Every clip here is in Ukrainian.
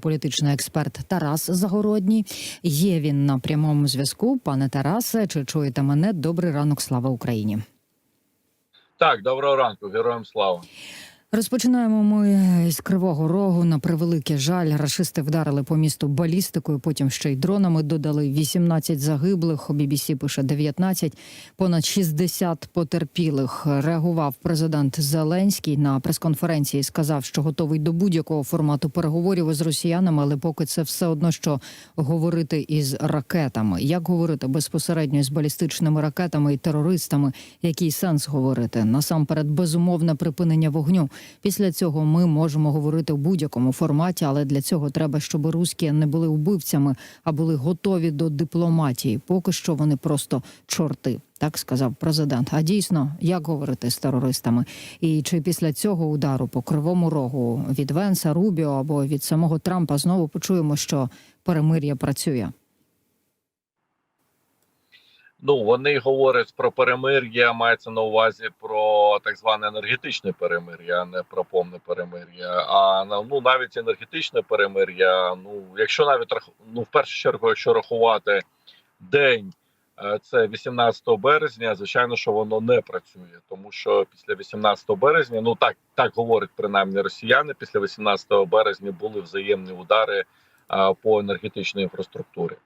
Політичний експерт Тарас Загородній є він на прямому зв'язку. Пане Тарасе, чи чуєте мене? Добрий ранок, слава Україні. Так, доброго ранку, героям слава. Розпочинаємо ми з Кривого Рогу. На превеликий жаль, рашисти вдарили по місту балістикою. Потім ще й дронами додали 18 загиблих. BBC пише 19, понад 60 потерпілих. Реагував президент Зеленський на прес-конференції. Сказав, що готовий до будь-якого формату переговорів із росіянами, але поки це все одно, що говорити із ракетами. Як говорити безпосередньо з балістичними ракетами і терористами? Який сенс говорити? Насамперед, безумовне припинення вогню. Після цього ми можемо говорити в будь-якому форматі, але для цього треба, щоб русські не були вбивцями, а були готові до дипломатії. Поки що вони просто чорти. Так сказав президент. А дійсно, як говорити з терористами? І чи після цього удару по кривому рогу від Венса, Рубіо або від самого Трампа знову почуємо, що перемир'я працює? Ну вони говорять про перемир'я, мається на увазі про так зване енергетичне перемир'я, а не про повне перемир'я. А ну навіть енергетичне перемир'я. Ну якщо навіть ну, в першу чергу, якщо рахувати день, е, це 18 березня. Звичайно, що воно не працює, тому що після 18 березня, ну так так говорять принаймні росіяни. Після 18 березня були взаємні удари а, по енергетичній інфраструктурі.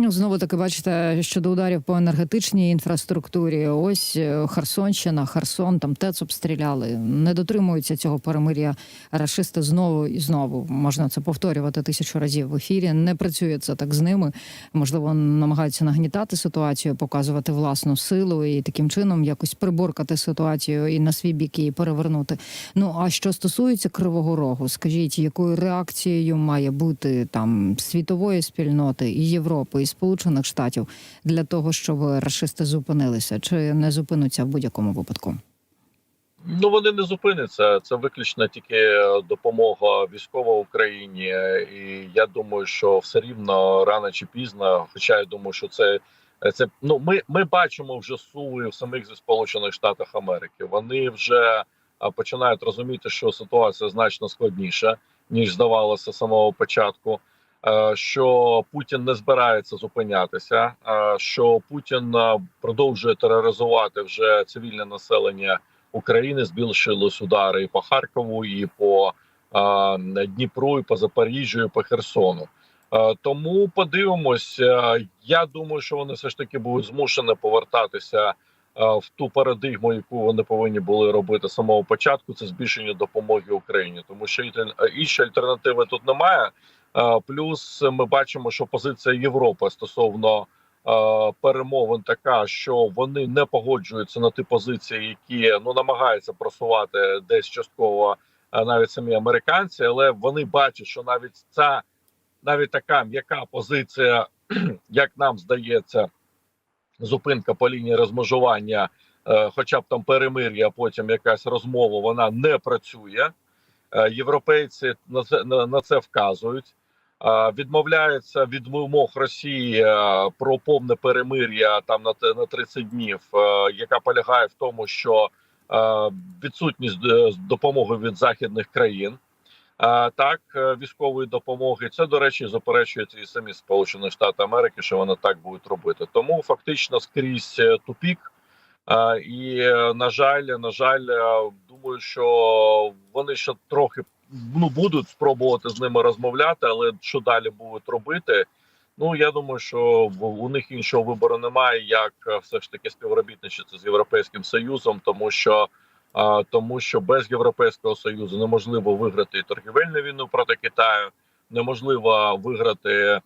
Ну, знову таки бачите, щодо ударів по енергетичній інфраструктурі. Ось е, Херсонщина, Херсон, там ТЕЦ обстріляли. Не дотримуються цього перемир'я рашисти знову і знову. Можна це повторювати тисячу разів в ефірі. Не працює це так з ними. Можливо, намагаються нагнітати ситуацію, показувати власну силу і таким чином якось приборкати ситуацію і на свій бік її перевернути. Ну а що стосується Кривого Рогу, скажіть, якою реакцією має бути там світової спільноти і Європи? Сполучених Штатів для того, щоб рашисти зупинилися, чи не зупинуться в будь-якому випадку? Ну вони не зупиняться. Це виключно тільки допомога військова Україні, і я думаю, що все рівно рано чи пізно. Хоча я думаю, що це це ну ми ми бачимо вже суви в самих зі сполучених Штатах Америки. Вони вже починають розуміти, що ситуація значно складніша ніж здавалося самого початку. Е, що Путін не збирається зупинятися, е, що Путін е, продовжує тероризувати вже цивільне населення України. Збільшились удари і по Харкову, і по Дніпру, і по Запоріжжю, і по Херсону. Тому подивимось. Я думаю, що вони все ж таки будуть змушені повертатися в ту парадигму, яку вони повинні були робити з самого початку. Це збільшення допомоги Україні, тому що іншої альтернативи тут немає. Плюс ми бачимо, що позиція Європи стосовно перемовин така, що вони не погоджуються на ті позиції, які ну намагаються просувати десь частково навіть самі американці, але вони бачать, що навіть ця навіть така м'яка позиція, як нам здається, зупинка по лінії розмежування, хоча б там перемир'я, потім якась розмова, вона не працює. Європейці на це на це вказують. Відмовляються від вимог Росії про повне перемир'я там на на 30 днів, яка полягає в тому, що відсутність е, допомоги від західних країн, так військової допомоги, це до речі, заперечують і самі Сполучені Штати Америки, що вони так будуть робити. Тому фактично скрізь е, тупік. І на жаль, на жаль, думаю, що вони ще трохи ну будуть спробувати з ними розмовляти, але що далі будуть робити? Ну я думаю, що у них іншого вибору немає, як все ж таки співробітничати з європейським союзом, тому що тому, що без європейського союзу неможливо виграти торгівельну війну проти Китаю, неможливо виграти.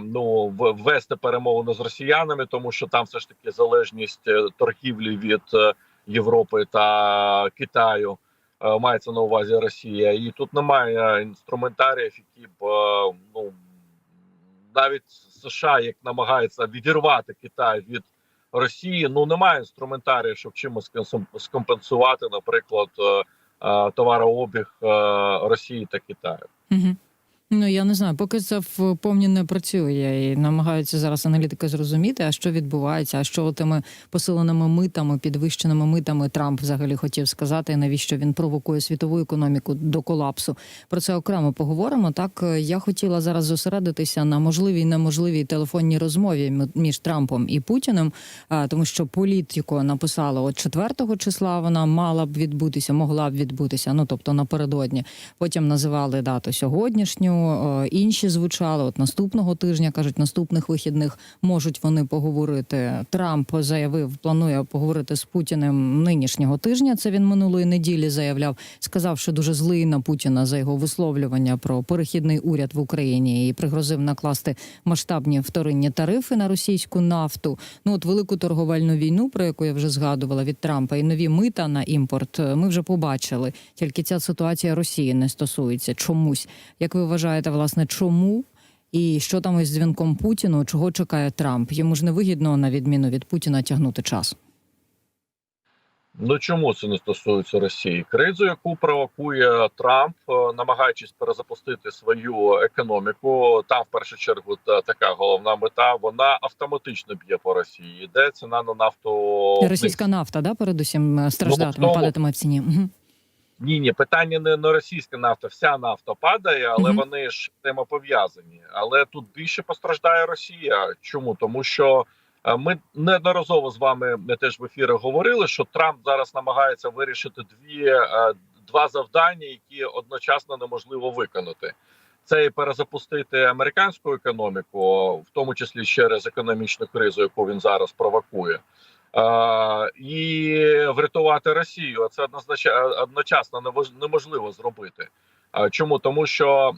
Ну ввести перемовини з росіянами, тому що там все ж таки залежність е, торгівлі від е, Європи та Китаю мається на увазі Росія, і тут немає інструментаріїв, які б ну навіть США як намагається відірвати Китай від Росії. Ну немає інструментарію, щоб чимось скомпенсувати, наприклад, товарообіг Росії та Китаю. Угу. Ну я не знаю, поки це вповні не працює і намагаються зараз аналітики зрозуміти, а що відбувається, а що тими посиленими митами, підвищеними митами Трамп взагалі хотів сказати, і навіщо він провокує світову економіку до колапсу. Про це окремо поговоримо. Так е, я хотіла зараз зосередитися на можливій неможливій телефонній розмові між Трампом і Путіним, а, тому що політико написала от 4 числа. Вона мала б відбутися, могла б відбутися. Ну тобто напередодні. Потім називали дату сьогоднішню. Е, Інші звучали от наступного тижня. кажуть, наступних вихідних можуть вони поговорити. Трамп заявив, планує поговорити з Путіним нинішнього тижня. Це він минулої неділі заявляв. Сказав, що дуже злий на Путіна за його висловлювання про перехідний уряд в Україні і пригрозив накласти масштабні вторинні тарифи на російську нафту. Ну от велику торговельну війну, про яку я вже згадувала від Трампа, і нові мита на імпорт. е, Ми вже побачили. Тільки ця ситуація Росії не стосується чомусь. Як ви вважаєте, власне, чому? І що там із дзвінком Путіну? Чого чекає Трамп? Йому ж не вигідно, на відміну від Путіна, тягнути час. Ну чому це не стосується Росії? Кризу, яку провокує Трамп, е, намагаючись перезапустити свою економіку, там в першу чергу та така головна мета. Вона автоматично б'є по Росії. Йде ціна на нафту. Російська нафта, да, передусім е, страждатиме, Ну, падатиме в ціні. Ні, ні, питання не на російська нафта, вся нафта падає, але Мгм. вони ж взаємопов'язані. Але тут більше постраждає Росія. Чому? Тому що е, ми неодноразово з вами теж в ефірах говорили, що Трамп зараз намагається вирішити дві е, два завдання, які одночасно неможливо виконати. Це і перезапустити американську економіку, в тому числі через економічну кризу, яку він зараз провокує. Е, і врятувати Росію. А Це одночасно неможливо зробити. А Чому тому, що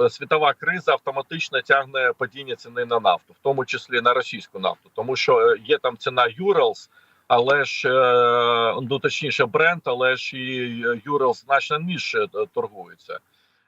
е, світова криза автоматично тягне падіння ціни на нафту, в тому числі на російську нафту, тому що е, є там ціна Urals, але ж е, ну точніше бренд, але ж і Urals значно нижче е, торгується.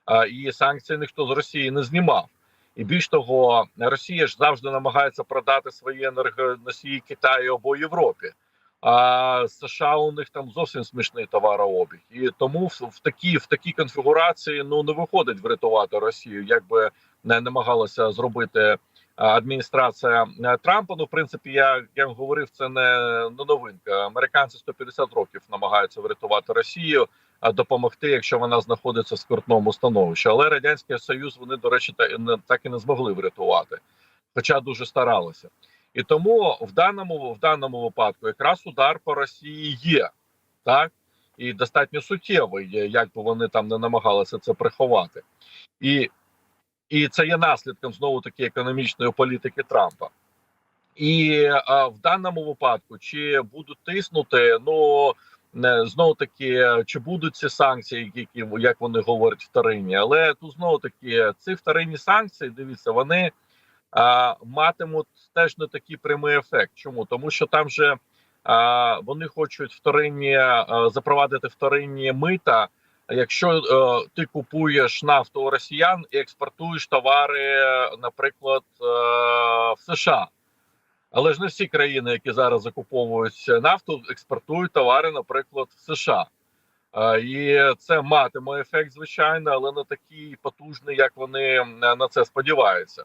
А, І санкції ніхто з Росії не знімав. І більш того, Росія ж завжди намагається продати свої енергоносії Китаю або Європі. А США у них там зовсім смішний товарообіг, і тому в, в такій в такій конфігурації ну не виходить врятувати Росію, як би не намагалася зробити адміністрація е, Трампа. Ну, в принципі, я я говорив, це не, не новинка. Американці 150 років намагаються врятувати Росію, допомогти, якщо вона знаходиться в скрутному становищі. Але радянський союз вони, до речі, так і не змогли врятувати, хоча дуже старалися. І тому в даному в даному випадку якраз удар по Росії є, так і достатньо суттєвий, як би вони там не намагалися це приховати, і і це є наслідком знову таки економічної політики Трампа. І а, в даному випадку чи будуть тиснути, ну знову таки, чи будуть ці санкції, які як вони говорять вторинні, але тут знову таки ці вторинні санкції, дивіться, вони а, матимуть теж не такий прямий ефект. Чому тому, що там же а, вони хочуть вторинні а, запровадити вторинні мита. Якщо е, ти купуєш нафту у росіян і експортуєш товари, наприклад, е, в США. Але ж не всі країни, які зараз закуповують нафту, експортують товари, наприклад, в США. Е, і це матиме ефект, звичайно, але не такий потужний, як вони е, на це сподіваються.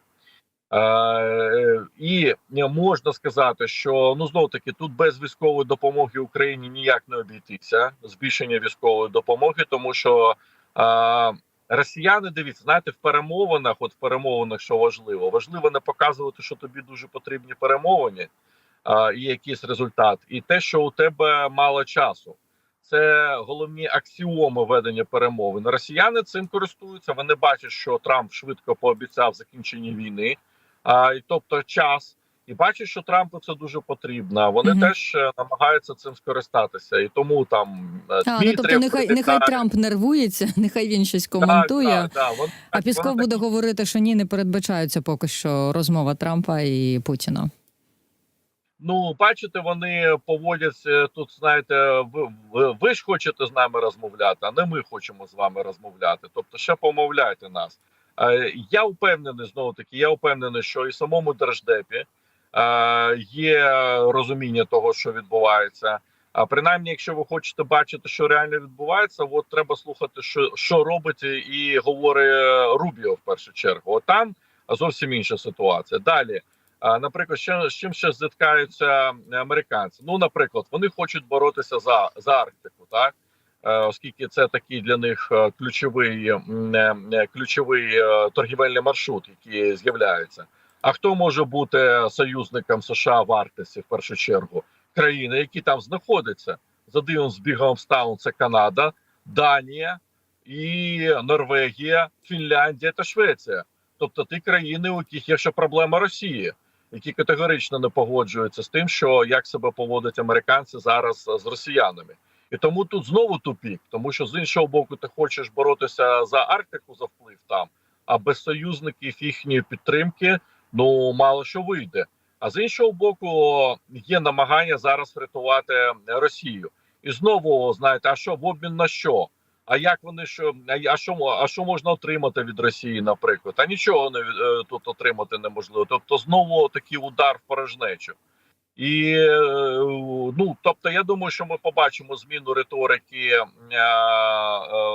Е, і можна сказати, що ну знов таки тут без військової допомоги Україні ніяк не обійтися збільшення військової допомоги, тому що е, росіяни дивіться, знаєте, в перемовинах, от в перемовинах, що важливо, важливо не показувати, що тобі дуже потрібні перемовини е, і якийсь результат, і те, що у тебе мало часу. Це головні аксіоми ведення перемовин. Росіяни цим користуються. Вони бачать, що Трамп швидко пообіцяв закінчення війни, а і тобто час, і бачать, що Трампу це дуже потрібно. Вони Мгм. теж е, намагаються цим скористатися, і тому там е, А, ну тобто, нехай нехай. Трамп нервується, нехай він щось коментує. так, так, вони- А Пісков вони буде говорити, що ні, не передбачається поки що розмова Трампа і Путіна. Ну, бачите, вони поводяться тут. Знаєте, ви, ви, ви ж хочете з нами розмовляти, а не ми хочемо з вами розмовляти. Тобто, ще помовляйте нас. Е, я впевнений знову таки. Я впевнений, що і самому держдепі е, є розуміння того, що відбувається. А принаймні, якщо ви хочете бачити, що реально відбувається, от треба слухати, що що робить і говорить Рубіо в першу чергу. От там зовсім інша ситуація. Далі, а, наприклад, що з чим ще зіткаються американці? Ну, наприклад, вони хочуть боротися за, за Арктику, так Е, оскільки це такий для них е, ключовий е, е, ключовий е, торгівельний маршрут, який з'являється. А хто може бути союзником США в Арктиці в першу чергу? Країни, які там знаходяться за дивним збігом обставин, це Канада, Данія і Норвегія, Фінляндія та Швеція. Тобто ті країни, у яких є ще проблема Росії, які категорично не погоджуються з тим, що як себе поводять американці зараз з росіянами. І тому тут знову тупік, тому що з іншого боку, ти хочеш боротися за Арктику за вплив там, а без союзників їхньої підтримки ну мало що вийде. А з іншого боку, є намагання зараз врятувати Росію. І знову знаєте, а що в обмін на що? А як вони що а що а що можна отримати від Росії, наприклад? А нічого не е, тут отримати неможливо. Тобто, знову такий удар в порожнечу. І е, ну тобто, я думаю, що ми побачимо зміну риторики е, е,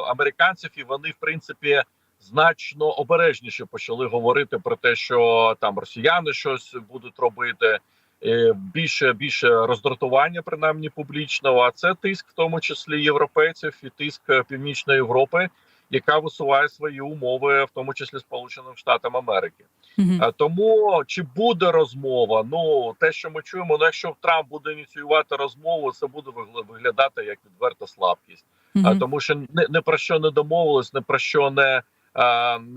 американців, і вони, в принципі, значно обережніше почали говорити про те, що там росіяни щось будуть робити. Е, Більше більше роздратування, принаймні публічного. А це тиск, в тому числі європейців, і тиск е, Північної Європи, яка висуває свої умови, в тому числі Сполученим Штатам Америки. Мгм. Е, Тому чи буде розмова? Ну те, що ми чуємо, ну якщо Трамп буде ініціювати розмову, це буде вигля- виглядати як відверта слабкість. А Мгм. тому, що не, не про що не домовились, не про що не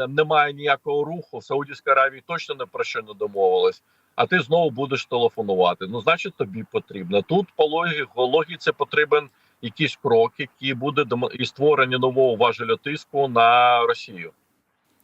немає ніякого руху. В Аравія точно не про що не домовилась. А ти знову будеш телефонувати. Ну, значить, тобі потрібно. Тут по логіці, потрібен якийсь крок, який буде і створення нового важеля тиску на Росію.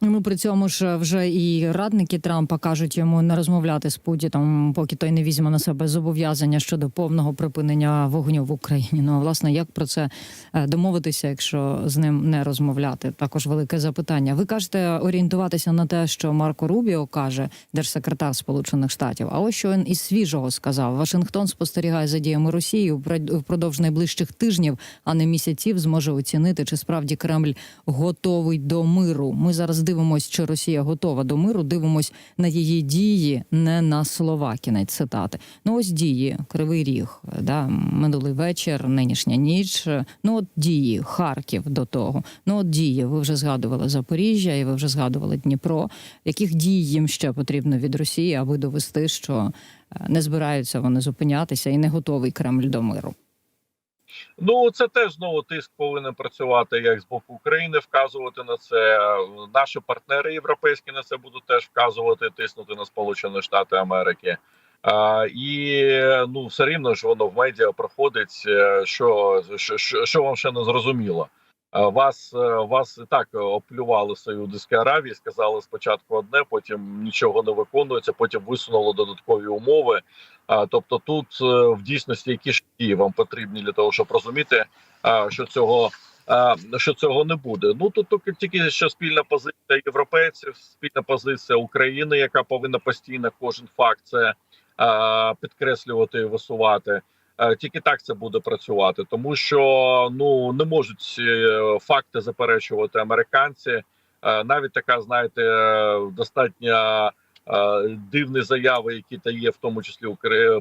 Ну при цьому ж вже і радники Трампа кажуть йому не розмовляти з Путіном, поки той не візьме на себе зобов'язання щодо повного припинення вогню в Україні. Ну а власне, як про це е, домовитися, якщо з ним не розмовляти? Також велике запитання. Ви кажете орієнтуватися на те, що Марко Рубіо каже, держсекретар Сполучених Штатів. А ось що він із свіжого сказав: Вашингтон спостерігає за діями Росії впродовж найближчих тижнів, а не місяців, зможе оцінити, чи справді Кремль готовий до миру. Ми зараз дивимося, чи Росія готова до миру. Дивимось на її дії, не на слова. Кінець цитати. Ну ось дії, кривий ріг, да, минулий вечір, нинішня ніч. Ну от дії, Харків до того. Ну от дії. Ви вже згадували Запоріжжя, і ви вже згадували Дніпро. Яких дій їм ще потрібно від Росії, аби довести, що е, не збираються вони зупинятися і не готовий Кремль до миру? Ну це теж знову тиск повинен працювати як з боку України, вказувати на це. Наші партнери європейські на це будуть теж вказувати, тиснути на Сполучені Штати Америки. А, і ну все рівно ж воно в медіа проходить. е, Що що, що, що вам ще не зрозуміло? А, Вас е, вас і так оплювали Саудівській Аравії, сказали спочатку одне, потім нічого не виконується, потім висунули додаткові умови. Тобто, тут е, в дійсності які ж дії вам потрібні для того, щоб розуміти, що цього що цього не буде. Ну тут тільки що спільна позиція європейців, спільна позиція України, яка повинна постійно кожен факт це підкреслювати і висувати. Е, Тільки так це буде працювати, тому що ну не можуть е, факти заперечувати американці. Е, Навіть така, знаєте, достатньо дивні заяви, які дає в тому числі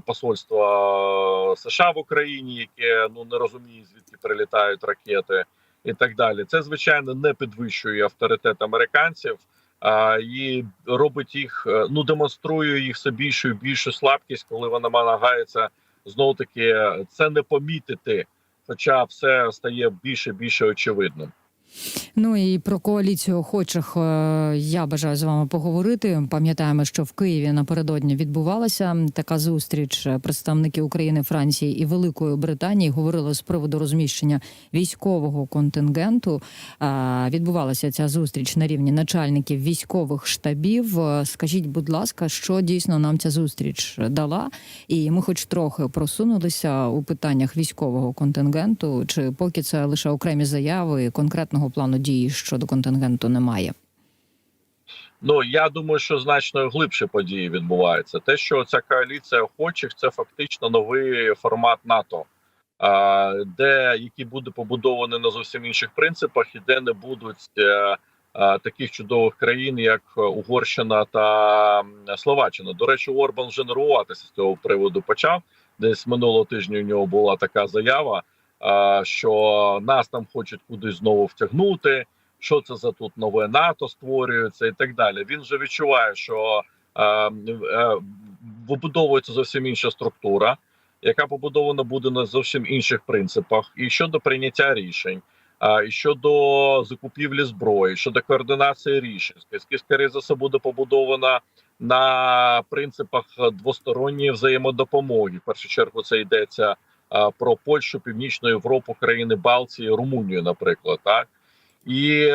посольство США в Україні, яке ну не розуміє звідки прилітають ракети, і так далі. Це звичайно не підвищує авторитет американців. А і робить їх, ну демонструє їх все більшу і більшу слабкість, коли вона намагається знову таки це не помітити, хоча все стає більше більше очевидним. Ну і про коаліцію охочих е, я бажаю з вами поговорити. Пам'ятаємо, що в Києві напередодні відбувалася така зустріч. Представники України, Франції і Великої Британії говорили з приводу розміщення військового контингенту. Е, Відбувалася ця зустріч на рівні начальників військових штабів. Е, Скажіть, будь ласка, що дійсно нам ця зустріч дала? І ми, хоч трохи просунулися у питаннях військового контингенту, чи поки це лише окремі заяви конкретного плану дії щодо контингенту немає. Ну я думаю, що значно глибше події відбуваються. Те, що ця коаліція охочих, це фактично новий формат НАТО. де які буде побудовані на зовсім інших принципах, і де не будуть е, е, таких чудових країн, як Угорщина та Словаччина. До речі, Орбан вже нервуватися з цього приводу почав. Десь минулого тижня у нього була така заява, що нас там хочуть кудись знову втягнути. Що це за тут нове НАТО створюється, і так далі. Він вже відчуває, що е, вибудовується зовсім інша структура, яка побудована буде на зовсім інших принципах, і щодо прийняття рішень, і щодо закупівлі зброї, щодо координації рішень, скоріше за все буде побудована на принципах двосторонньої взаємодопомоги. В першу чергу це йдеться про Польщу, Північну Європу, країни Балтії, Румунію, наприклад, так. І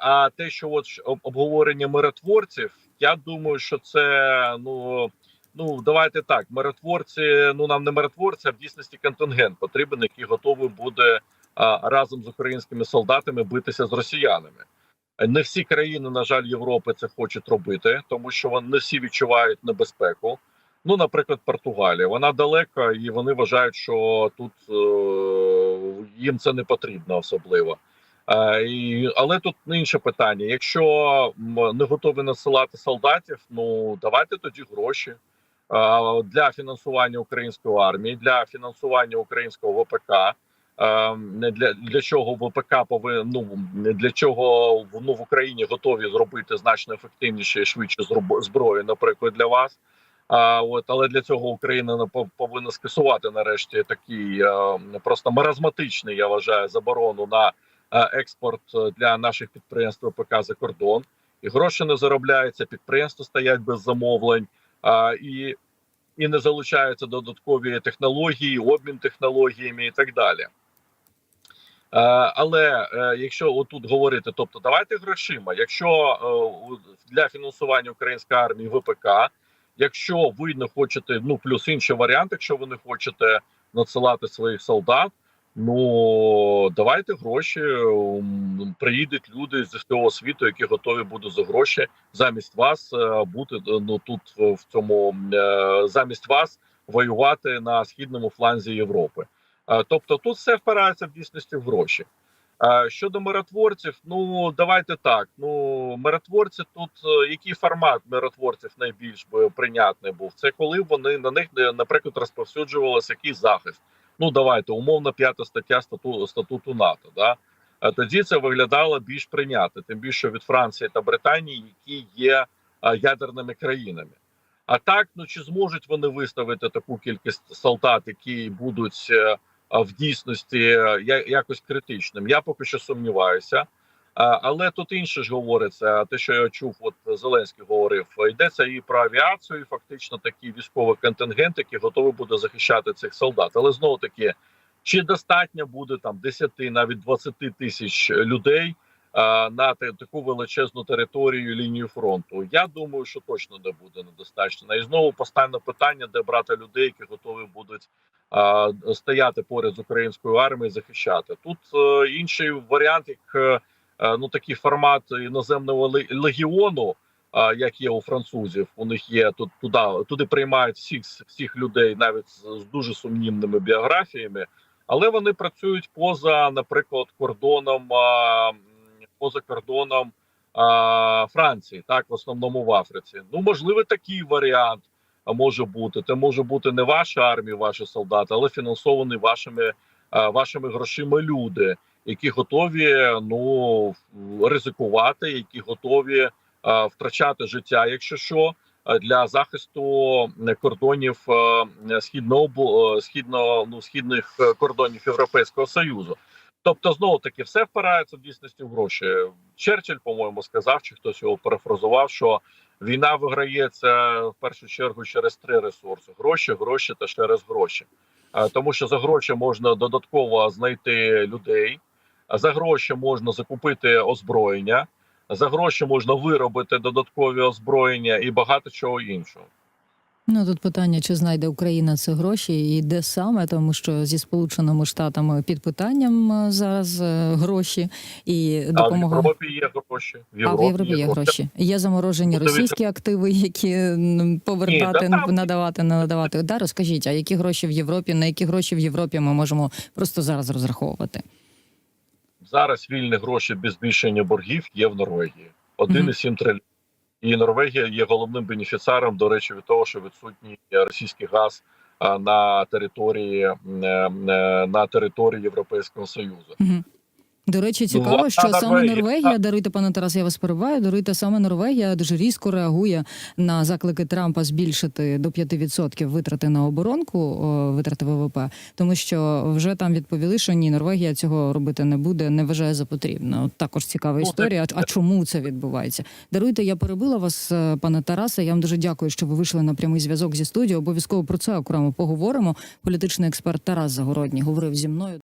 а те, що от обговорення миротворців, я думаю, що це ну ну давайте так. Миротворці, ну нам не миротворці, а в дійсності контингент потрібен, який готовий буде а, разом з українськими солдатами битися з росіянами. Не всі країни, на жаль, Європи це хочуть робити, тому що вони не всі відчувають небезпеку. Ну, наприклад, Португалія, вона далека, і вони вважають, що тут е, їм це не потрібно особливо. Е, і, але тут інше питання: якщо не готові насилати солдатів, ну давайте тоді гроші е, для фінансування української армії, для фінансування українського ВПК. Не для, для чого ВПК повинен ну для чого ну, в Україні готові зробити значно ефективніше і швидше зброю, наприклад, для вас. А от але для цього Україна пов- повинна скасувати нарешті такий е, просто маразматичний, я вважаю, заборону на е, експорт е, для наших підприємств ВПК за кордон, і гроші не заробляються, підприємства стоять без замовлень, а, і, і не залучаються додаткові технології, обмін технологіями і так далі. Але якщо отут говорити, тобто давайте грошима, якщо для фінансування української армії ВПК, якщо ви не хочете, ну плюс інший варіант, якщо ви не хочете надсилати своїх солдат, ну давайте гроші. Приїдуть люди з всього світу, які готові будуть за гроші замість вас е, бути е, ну тут в цьому е, замість вас воювати на східному фланзі Європи. Тобто тут все впирається в дійсності в гроші. Е, Щодо миротворців, ну давайте так. Ну миротворці тут е, який формат миротворців найбільш би прийнятний був? Це коли вони на них, е, наприклад, розповсюджувалися якийсь захист. Ну давайте умовно п'ята стаття стату статуту НАТО. Да? Тоді це виглядало більш прийнятно, тим більше від Франції та Британії, які є ядерними країнами. А так, ну чи зможуть вони виставити таку кількість солдат, які будуть в дійсності е, якось критичним. Я поки що сумніваюся. Але тут інше ж говориться. Те, що я чув, от Зеленський говорив, йдеться і про авіацію, і фактично такий військовий контингент, який готовий буде захищати цих солдат. Але знову таки, чи достатньо буде там 10, навіть 20 тисяч людей на таку величезну територію лінію фронту? Я думаю, що точно не буде недостатньо. І знову постане питання, де брати людей, які готові будуть а, стояти поряд з українською армією, захищати. Тут е, інший варіант, як е, е, ну такий формат іноземного легіону, як є у французів. У них є тут туди, туди приймають всіх всіх людей, навіть з, дуже сумнівними біографіями, але вони працюють поза, наприклад, кордоном поза кордоном а, Франції, так в основному в Африці. Ну можливо, такий варіант може бути. Це може бути не ваша армія, ваші солдати, але фінансовані вашими а, вашими грошима люди, які готові ну ризикувати, які готові а, втрачати життя, якщо що. Для захисту кордонів східного східного ну східних кордонів Європейського союзу, тобто знову таки все впирається в дійсності в гроші. Черчилль, по-моєму, сказав, чи хтось його перефразував, що Війна виграється в першу чергу через три ресурси: гроші, гроші та ще раз гроші. Тому що за гроші можна додатково знайти людей, за гроші можна закупити озброєння, за гроші можна виробити додаткові озброєння і багато чого іншого. Ну тут питання, чи знайде Україна ці гроші і де саме, тому що зі Сполученими Штатами під питанням е, зараз е, гроші і А в. Європі є гроші. В А в Європі є гроші. Є заморожені Ну, російські активи, які повертати, Ні, там- надавати, не надавати. Да, розкажіть, а які гроші в Європі? На які гроші в Європі ми можемо просто зараз розраховувати? Зараз вільні гроші без збільшення боргів є в Норвегії. 1,7 трильйон. І Норвегія є головним бенефіціаром, до речі, від того, що відсутній російський газ на території е, на території Європейського Союзу. Угу. До речі, цікаво, вона що саме Норвегія, Норвегія, даруйте, пане Тарас, я вас перебуваю, даруйте саме Норвегія дуже різко реагує на заклики Трампа збільшити до 5% витрати на оборонку, витрати ВВП, тому що вже там відповіли, що ні, Норвегія цього робити не буде, не вважає за потрібне. От також цікава Ну, історія. А, а чому це відбувається? Даруйте, я перебила вас, е, пане Тарасе. Я вам дуже дякую, що ви вийшли на прямий зв'язок зі студією. Обов'язково про це окремо поговоримо. Політичний експерт Тарас Загородній говорив зі мною.